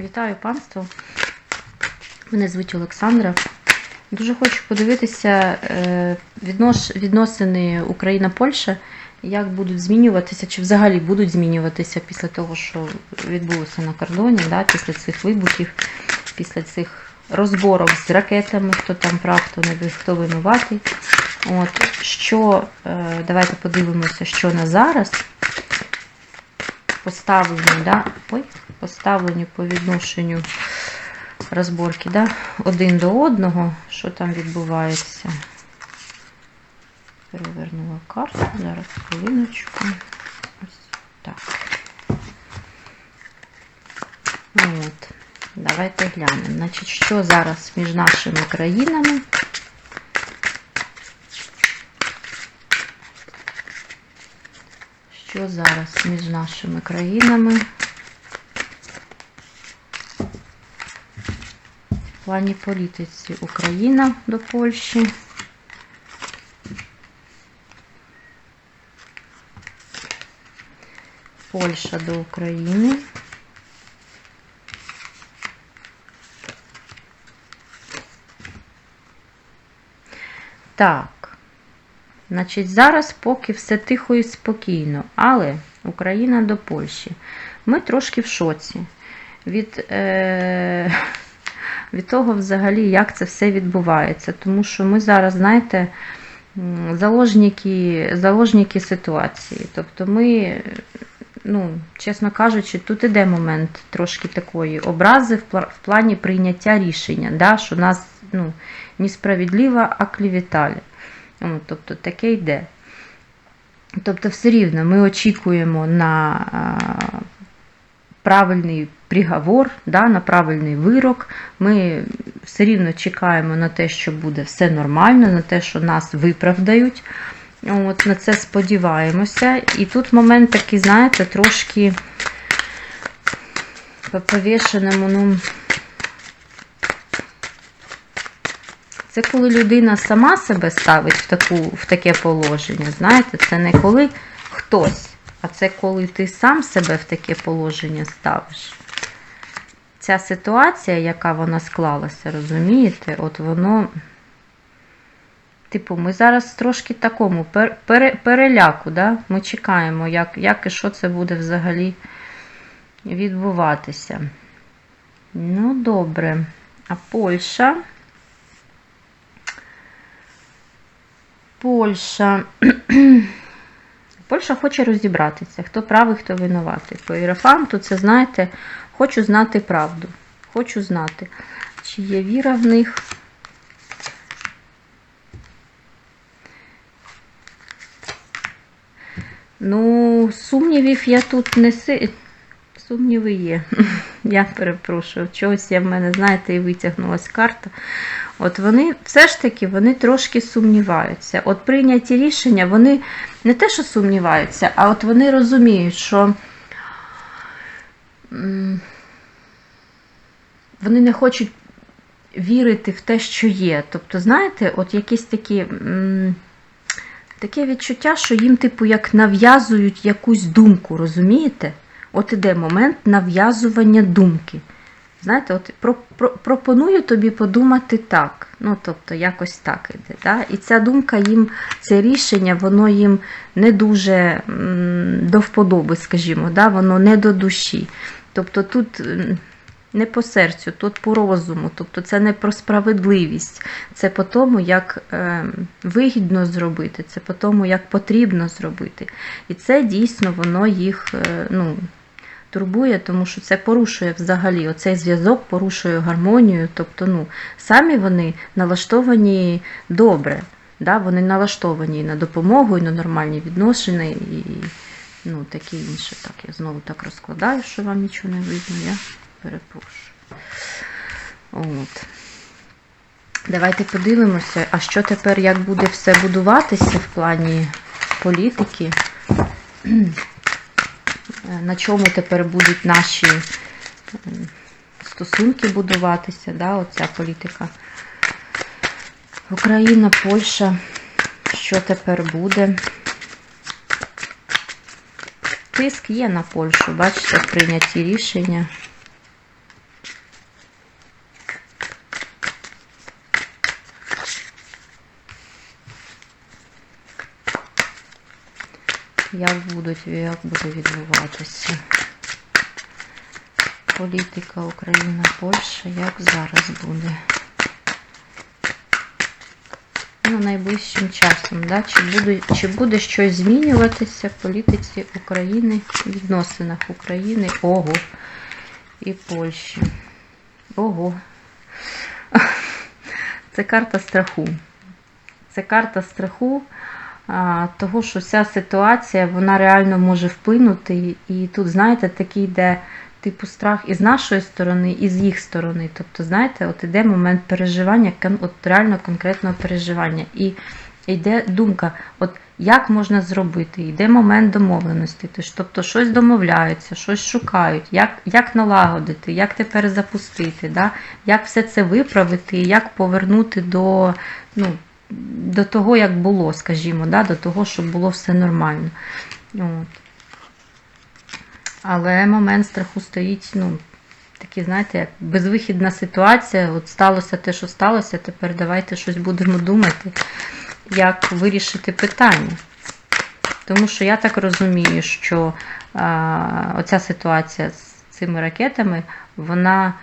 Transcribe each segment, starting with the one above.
Вітаю панство. Мене звуть Олександра. Дуже хочу подивитися е, відносини Україна-Польща, як будуть змінюватися, чи взагалі будуть змінюватися після того, що відбулося на кордоні, да, після цих вибухів, після цих розборок з ракетами, хто там прав, хто не хто винуватий. От, що, е, давайте подивимося, що на зараз поставлені, да, ой, поставлені по відношенню розборки, да, один до одного, що там відбувається. Перевернула карту, зараз хвилиночку. Ось так. От. Давайте глянемо. Значить, що зараз між нашими країнами? Що зараз між нашими країнами? Плані політиці Україна до Польщі. Польща до України. Так. Значить, зараз поки все тихо і спокійно, але Україна до Польщі. Ми трошки в шоці від, е, від того, взагалі, як це все відбувається. Тому що ми зараз, знаєте, заложники, заложники ситуації. Тобто ми, ну, чесно кажучи, тут іде момент трошки такої образи в плані прийняття рішення, да, що нас ну, несправедливо оклеветали. От, тобто таке йде. Тобто, все рівно ми очікуємо на а, правильний приговор, да, на правильний вирок. Ми все рівно чекаємо на те, що буде все нормально, на те, що нас виправдають. От, на це сподіваємося. І тут момент такий, знаєте, трошки по повішеному, ну. Це коли людина сама себе ставить в, таку, в таке положення. Знаєте, це не коли хтось, а це коли ти сам себе в таке положення ставиш. Ця ситуація, яка вона склалася, розумієте, от воно. Типу, ми зараз трошки такому пер, пере, переляку, да? ми чекаємо, як, як і що це буде взагалі відбуватися. Ну, добре. А Польща. Польща. Польща хоче розібратися, хто правий, хто винуватий. По Ірафанту це, знаєте, хочу знати правду. Хочу знати, чи є віра в них. Ну, сумнівів я тут не си. Сумніви є. Я перепрошую. Чогось я в мене, знаєте, і витягнулась карта. От вони все ж таки вони трошки сумніваються. От прийняті рішення, вони не те, що сумніваються, а от вони розуміють, що вони не хочуть вірити в те, що є. Тобто, знаєте, от якісь такі. Таке відчуття, що їм, типу, як нав'язують якусь думку, розумієте? От іде момент нав'язування думки. Знаєте, от про, про, пропоную тобі подумати так. Ну, тобто, якось так іде. Да? І ця думка їм, це рішення, воно їм не дуже до вподоби, скажімо, да? воно не до душі. Тобто тут не по серцю, тут по розуму. Тобто це не про справедливість, це по тому, як е, вигідно зробити, це по тому, як потрібно зробити. І це дійсно воно їх е, ну, турбує, тому що це порушує взагалі оцей зв'язок, порушує гармонію. Тобто, ну, самі вони налаштовані добре. Да? Вони налаштовані на допомогу, і на нормальні відносини, і ну, таке інше. Так, я знову так розкладаю, що вам нічого не видно. Я перепрошую. От. Давайте подивимося, а що тепер, як буде все будуватися в плані політики. На чому тепер будуть наші стосунки будуватися, да, оця політика. Україна, Польща, що тепер буде? Тиск є на Польщу, бачите, прийняті рішення. Як, будуть, як буде відбуватися. Політика Україна, Польща, як зараз буде. Ну, найближчим часом, да? чи, буде, чи буде щось змінюватися в політиці України, в відносинах України, ого, і Польщі. Ого. Це карта страху. Це карта страху, того, що вся ситуація вона реально може вплинути. І тут, знаєте, такий йде типу страх і з нашої сторони, і з їх сторони. Тобто, знаєте, от іде момент переживання, от реально конкретного переживання. І йде думка, от як можна зробити, йде момент домовленості. Тобто щось домовляються, щось шукають, як, як налагодити, як тепер запустити, да? як все це виправити, як повернути до, ну, до того, як було, скажімо, да? до того, щоб було все нормально. От. Але момент страху стоїть, ну, такий, знаєте, як безвихідна ситуація. От сталося те, що сталося, тепер давайте щось будемо думати, як вирішити питання. Тому що я так розумію, що а, оця ситуація з цими ракетами, вона,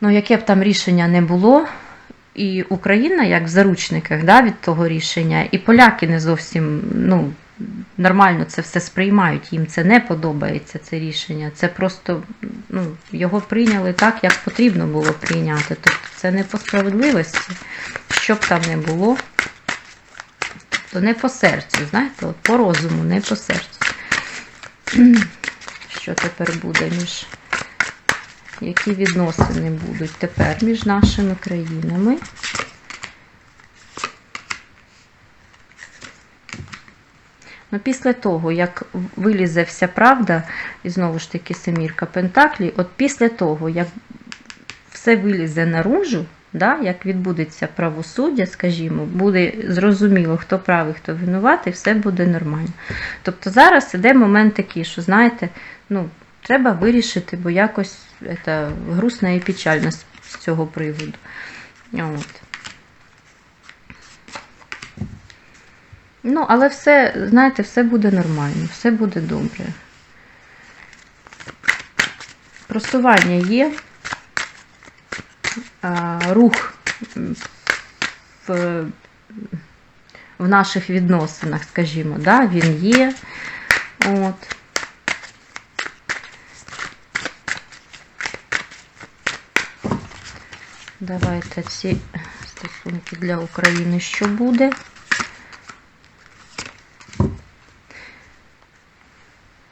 ну, яке б там рішення не було, і Україна, як в заручниках да, від того рішення, і поляки не зовсім ну, нормально це все сприймають, їм це не подобається, це рішення. Це просто ну, його прийняли так, як потрібно було прийняти. Тобто це не по справедливості, що б там не було, то не по серцю, знаєте, от по розуму, не по серцю. Що тепер буде між які відносини будуть тепер між нашими країнами? Ну, після того, як вилізе вся правда, і знову ж таки семірка Пентаклі, от після того, як все вилізе наружу, да, як відбудеться правосуддя, скажімо, буде зрозуміло, хто правий, хто винуватий, все буде нормально. Тобто зараз іде момент такий, що, знаєте, ну, треба вирішити, бо якось це, грустно і печально з цього приводу. От. Ну, але все, знаєте, все буде нормально, все буде добре. Просування є, рух в, в наших відносинах, скажімо, да, він є. От. Давайте ці стосунки для України, що буде.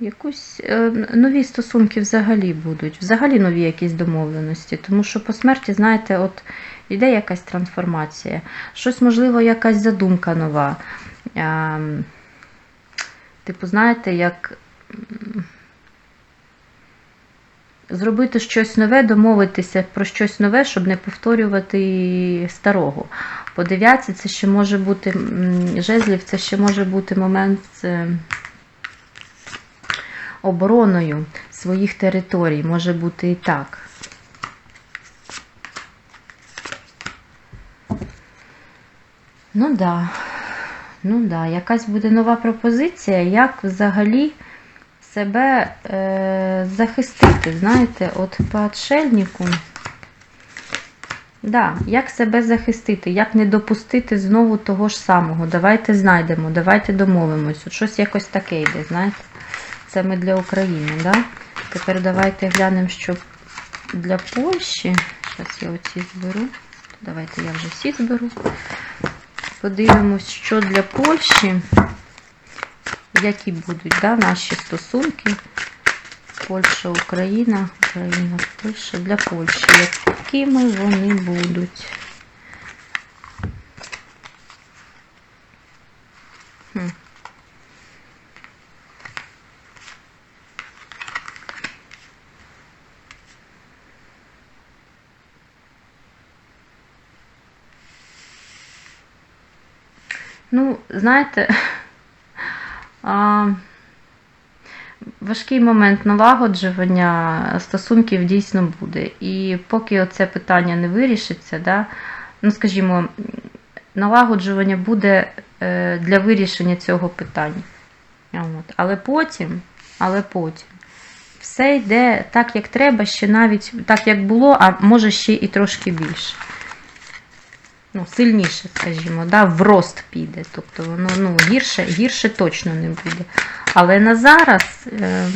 Якусь е, нові стосунки взагалі будуть, взагалі нові якісь домовленості. Тому що по смерті, знаєте, от йде якась трансформація, щось, можливо, якась задумка нова. Е, типу, знаєте, як зробити щось нове, домовитися про щось нове, щоб не повторювати старого. По дев'ятці це ще може бути жезлів, це ще може бути момент. е, обороною своїх територій. Може бути і так. Ну да, ну да, якась буде нова пропозиція, як взагалі себе е, захистити. Знаєте, от по отшельнику. Да, як себе захистити, як не допустити знову того ж самого. Давайте знайдемо, давайте домовимось. Щось якось таке йде, знаєте. Це ми для України, да? Тепер давайте глянемо, що для Польщі. Зараз я оці зберу. Давайте я вже всі зберу. Подивимось, що для Польщі, які будуть да, наші стосунки. Польща, Україна, Україна, Польща для Польщі. Якими вони будуть? Ну, знаєте, а, важкий момент налагоджування стосунків дійсно буде. І поки оце питання не вирішиться, да, ну, скажімо, налагоджування буде е, для вирішення цього питання. От. Але потім, але потім все йде так, як треба, ще навіть так, як було, а може ще і трошки більше. Ну, сильніше, скажімо, да, в рост піде. Тобто воно ну, гірше, гірше точно не буде. Але на зараз е,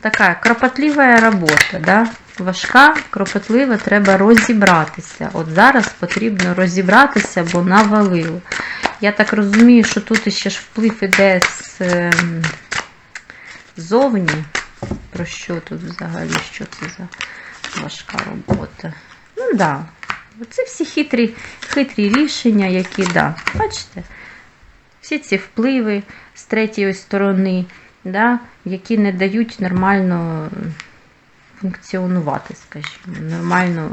така кропотлива робота, да? важка, кропотлива, треба розібратися. От зараз потрібно розібратися, бо навалило. Я так розумію, що тут ще ж вплив іде з е, зовні. Про що тут взагалі? Що це за важка робота? Ну так. Да. Це всі хитрі, хитрі рішення, які, да, бачите, всі ці впливи з третьої сторони, да, які не дають нормально функціонувати, скажімо, нормально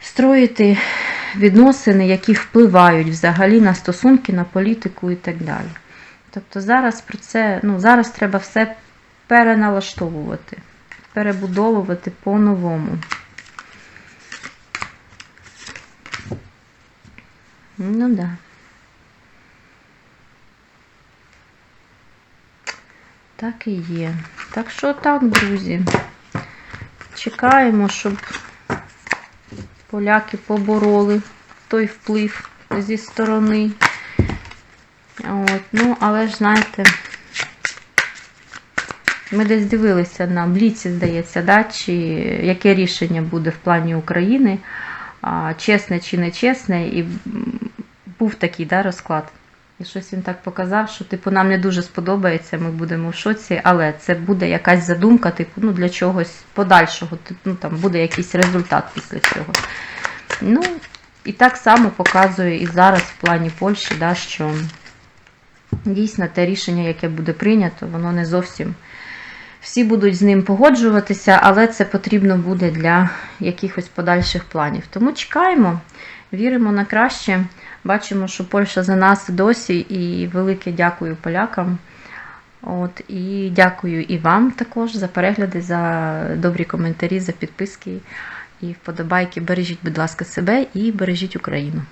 строїти відносини, які впливають взагалі на стосунки, на політику і так далі. Тобто зараз про це, ну, зараз треба все переналаштовувати, перебудовувати по-новому. Ну да. Так і є. Так що так, друзі. Чекаємо, щоб поляки побороли той вплив зі сторони. От, ну, але ж, знаєте, ми десь дивилися на Бліці, здається, да, чи яке рішення буде в плані України, чесне чи не чесне, і був такий да, розклад. І щось він так показав, що типу нам не дуже сподобається, ми будемо в шоці, але це буде якась задумка, типу, ну для чогось подальшого, типу, ну там буде якийсь результат після цього. Ну, і так само показує і зараз в плані Польщі, да, що дійсно те рішення, яке буде прийнято, воно не зовсім всі будуть з ним погоджуватися, але це потрібно буде для якихось подальших планів. Тому чекаємо, віримо на краще. Бачимо, що Польща за нас досі, і велике дякую полякам. От, І дякую і вам також за перегляди, за добрі коментарі, за підписки і вподобайки. Бережіть, будь ласка, себе і бережіть Україну.